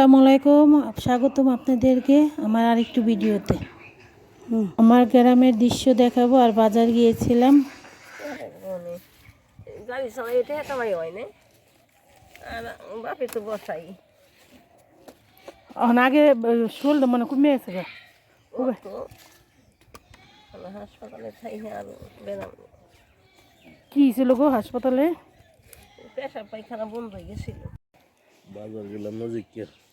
আসসালামু আলাইকুম স্বাগতম আপনাদেরকে আমার আরেকটু ভিডিওতে। আমার গ্রামের দৃশ্য দেখাবো আর বাজার গিয়েছিলাম। গাড়ি চালাই এটা কামাই আর বাপে তো বসাই। এখন আগে শোল মানে কমে গেছে গা। ও তো। হাসপাতালে থাই আর বেরাম। কি ছিল গো হাসপাতালে? পেশা পায়খানা বন্ধ হয়ে গেছিল। বাজার গেলাম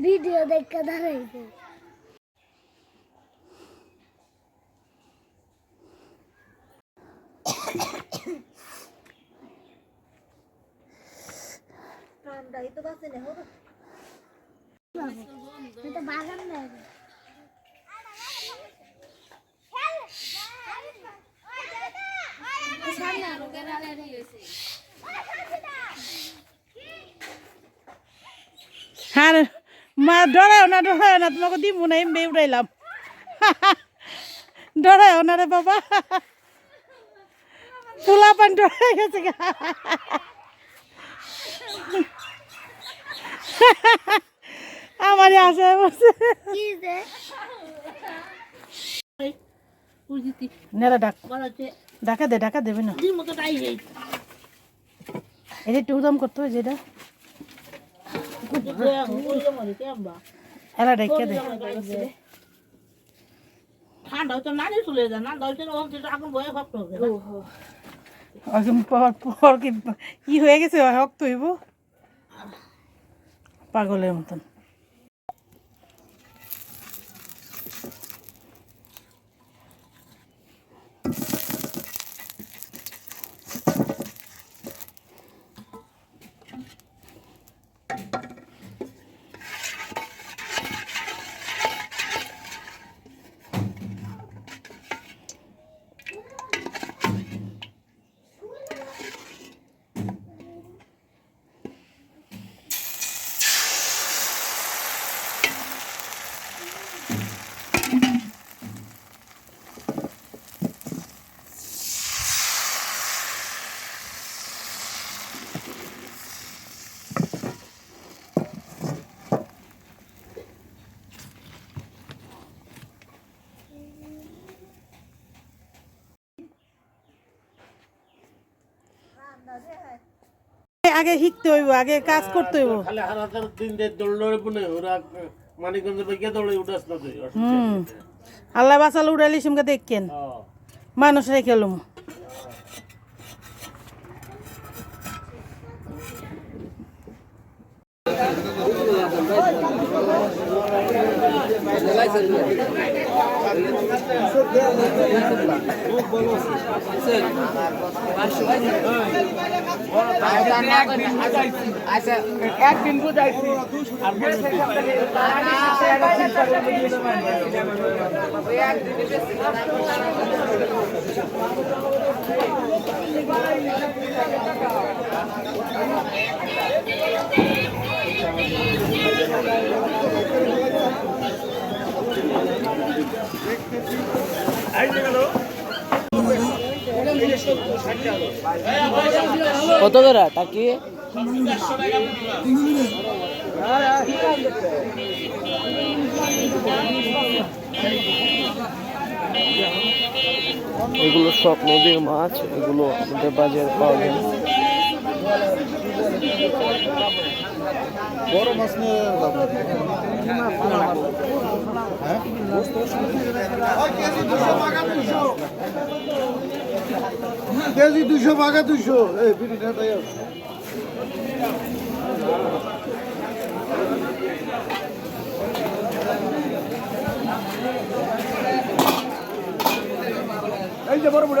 ভিডিও দেখে দাঁড়াইছে হ্যাঁ মা ডরাও না ডরাও না তোমাকে দিব না এমবে উড়াইলাম। ডরাও না রে বাবা। পোলা পান ডরাই গেছে। আমারই আসে বসে। নেড়া ডাক। ডাকা দে ডাকা দেবে না। এটা একটু উদাম করতে হবে যেটা এলা ডাইকা দে। ঠান্ডা হচ্ছে নানি চলে যায় না দশ দিন আগুন বয়ে ভক্ত হবে পর পর কি কি হয়ে গেছে? হক তৈব পাগলের মতন। আগে শিখতে হইব আগে কাজ করতে হইব। খালি হার হাজার দিন দিয়ে দৌড় দৌড়ে পুনে ওরা মানিকগঞ্জের বাইকে দৌড়ে উঠাস না তুই হুম। আল্লাহ বাসাল উড়াইলি সেমকে দেখকেন। মানুষ রেখে এলুম কত করে? টাকি এগুলো সব নদীর মাছ এগুলো আমাদের বাজারে পাওয়া যায়। বড় মাছ নিয়ে কেজি দুশো বাঘা দুশো এই বিড়িটা তাই আছে এই যে বড় বড়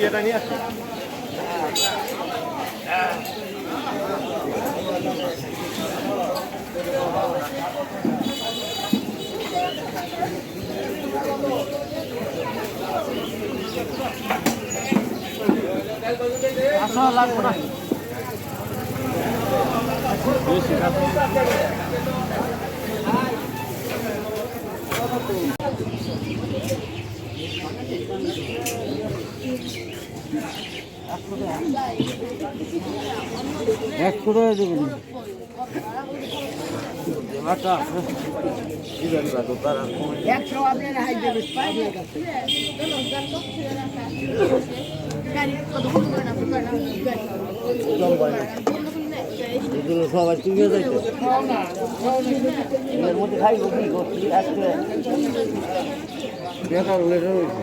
গেলাম দেখি যে ভাইয়া একশো এগুলো সবাই কিনে যাইতে। এর মধ্যে খাইব কি? করছি আজকে বেকার লেটার হয়েছে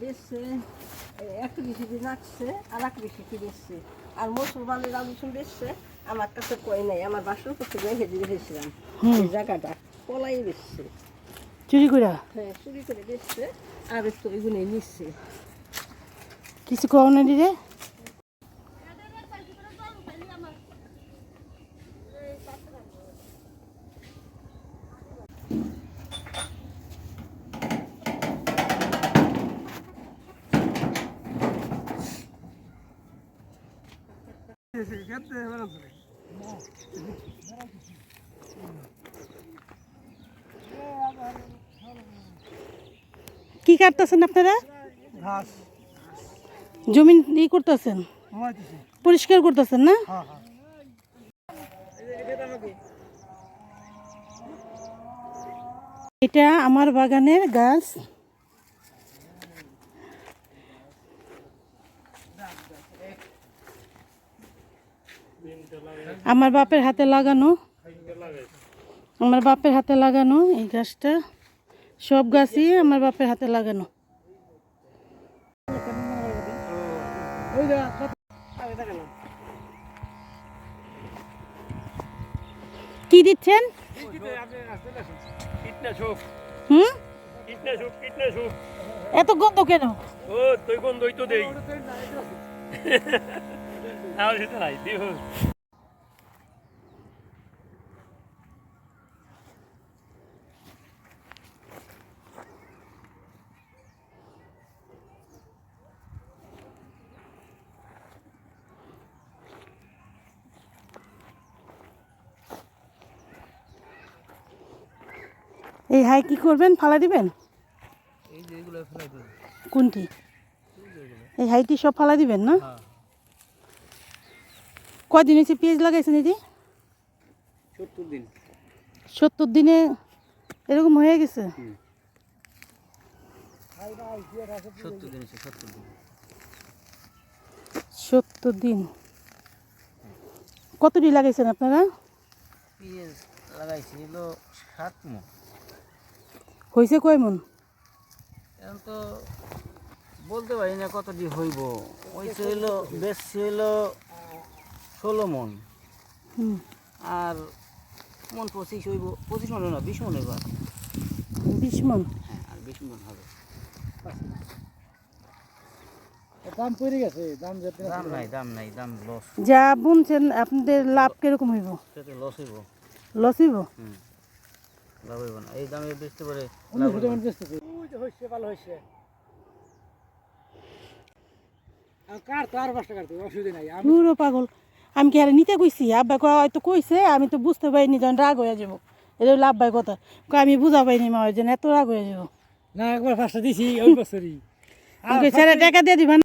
বেচছে এক বেশি দিয়ে নাচছে আর এক বেশি কি বেচছে। আর মুসলমানের আলোচন বেচছে আমার কাছে কয় নাই আমার বাসন করতে গিয়ে হেঁটে রেখেছিলাম এই জায়গাটা কলাই বেচছে। চুরি করে? হ্যাঁ চুরি করে বেচছে আর একটু এগুলো নিচ্ছে। কিছু কও না কি কাটতেছেন আপনারা? জমিন ই করতেছেন? পরিষ্কার করতেছেন না? এটা আমার বাগানের গাছ। আমার বাপের হাতে লাগানো, আমার বাপের হাতে লাগানো এই গাছটা, সব গাছই আমার বাপের হাতে লাগানো। কি দিচ্ছেন? এত গন্ধ কেন? ও, তুই কোন দই তো দেই। নাই এই হাই কি করবেন? ফালা দিবেন? কোনটি? এই হাইটি সব ফালা দিবেন না? কয়দিন হয়েছে পেঁয়াজ লাগাইছেন এটি সত্তর দিন। সত্তর দিনে এরকম হয়ে গেছে? সত্তর দিন কতটি লাগাইছেন আপনারা? পেঁয়াজ লাগাইছিল সাত মন। হয়েছে কয় মন? এখন তো বলতে পারি না কতটি হইব। ওইছে হইল বেশি হইল ষোলো মন। আর মন পঁচিশ হইব পঁচিশ মন না বিশ মন হইব আর। বিশ মন? হ্যাঁ আর বিশ মন হবে। দাম পড়ে গেছে দাম যেতে দাম নাই দাম নাই দাম লস যা বুনছেন আপনাদের লাভ কীরকম হইব? সেটা লস হইব। লস হইব? হুম। লাভ হইব না। এই দামে বেচতে পারে লাভ হইছে ভালো হইছে। আর কার তো আর পাঁচটা কাটতে অসুবিধা নাই। পুরো পাগল। আমি কি আর নিতে কইছি? আব্বা কয় হয়তো কইছে আমি তো বুঝতে পারিনি যখন রাগ হয়ে যাব। এটা হলো আব্বাই কথা। কয় আমি বুঝা পাইনি মা ওই জন্য এত রাগ হয়ে যাব। না একবার পাঁচটা দিছি ওই বছরই। আমাকে ছেড়ে টাকা দিয়ে দিবেন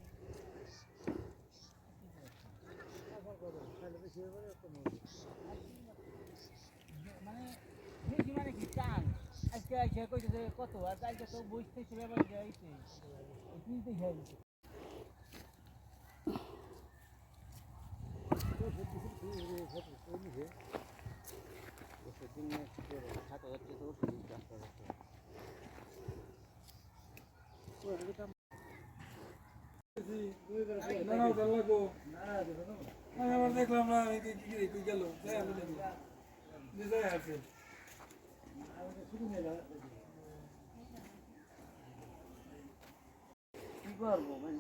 কি করবো মানে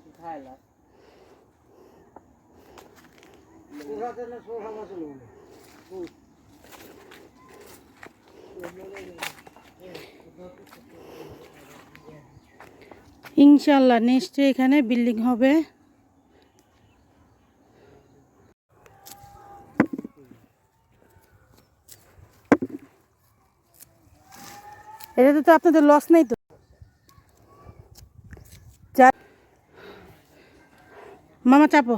ইনশাল্লাহ নেক্সট এখানে বিল্ডিং হবে। এটাতে তো আপনাদের লস নেই তো? মামা চাপো।